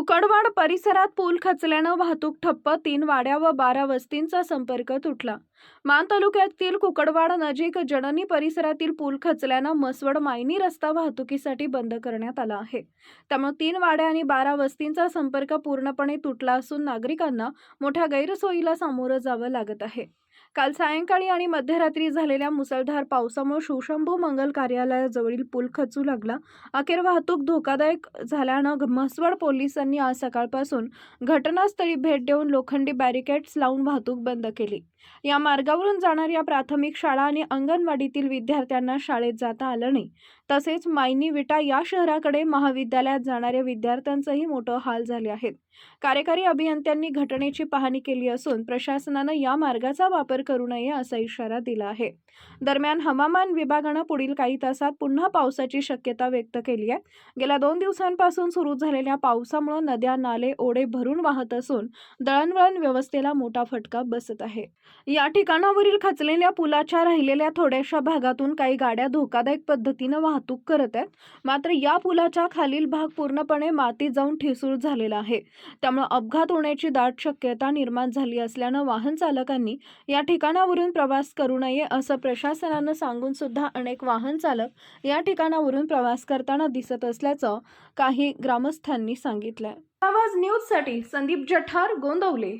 कुकडवाड परिसरात पूल खचल्यानं वाहतूक ठप्प तीन वाड्या व बारा वस्तींचा संपर्क तुटला. मान तालुक्यातील कुकडवाड नजीक जननी परिसरातील पूल खचल्यानं मसवड मायनी रस्ता वाहतुकीसाठी बंद करण्यात आला आहे. त्यामुळे तीन वाड्या आणि बारा वस्तींचा संपर्क पूर्णपणे तुटला असून नागरिकांना मोठ्या गैरसोयीला सामोरं जावं लागत आहे. काल सायंकाळी आणि मध्यरात्री झालेल्या मुसळधार पावसामुळे शिवशंभू मंगल कार्यालयाजवळील पूल खचू लागला. अखेर वाहतूक धोकादायक झाल्यानं म्हसवड पोलिसांनी आज सकाळपासून घटनास्थळी भेट देऊन लोखंडी बॅरिकेड्स लावून वाहतूक बंद केली. या मार्गावरून जाणाऱ्या प्राथमिक शाळा आणि अंगणवाडीतील विद्यार्थ्यांना शाळेत जाता आलं नाही. तसेच मायनी विटा या शहराकडे महाविद्यालयात जाणाऱ्या विद्यार्थ्यांचंही मोठं हाल झाले आहेत. कार्यकारी अभियंत्यांनी घटनेची पाहणी केली असून प्रशासनानं या मार्गाचा वापर करू नये असा इशारा दिला आहे. दरम्यान हवामान विभागानं पुढील काही तासात पुन्हा पावसाची शक्यता व्यक्त केली आहे. गेल्या दोन दिवसांपासून सुरू झालेल्या पावसामुळे नद्या नाले ओढे भरून वाहत असून दळणवळण व्यवस्थेला मोठा फटका बसत आहे. या ठिकाणावरील खचलेल्या पुलाच्या राहिलेल्या थोड्याशा भागातून काही गाड्या धोकादायक पद्धतीनं वाहतूक करत आहेत. मात्र या पुलाच्या खालील भाग पूर्णपणे माती जाऊन ठिसूळ झालेला आहे. त्यामुळे अपघात होण्याची दाट शक्यता निर्माण झाली असल्यानं वाहन चालकांनी या ठिकाणावरून प्रवास करू नये असं प्रशासनानं सांगून सुद्धा अनेक वाहन चालक या ठिकाणावरून प्रवास करताना दिसत असल्याचं काही ग्रामस्थांनी सांगितलंय. आवाज न्यूजसाठी संदीप जठार गोंदवले.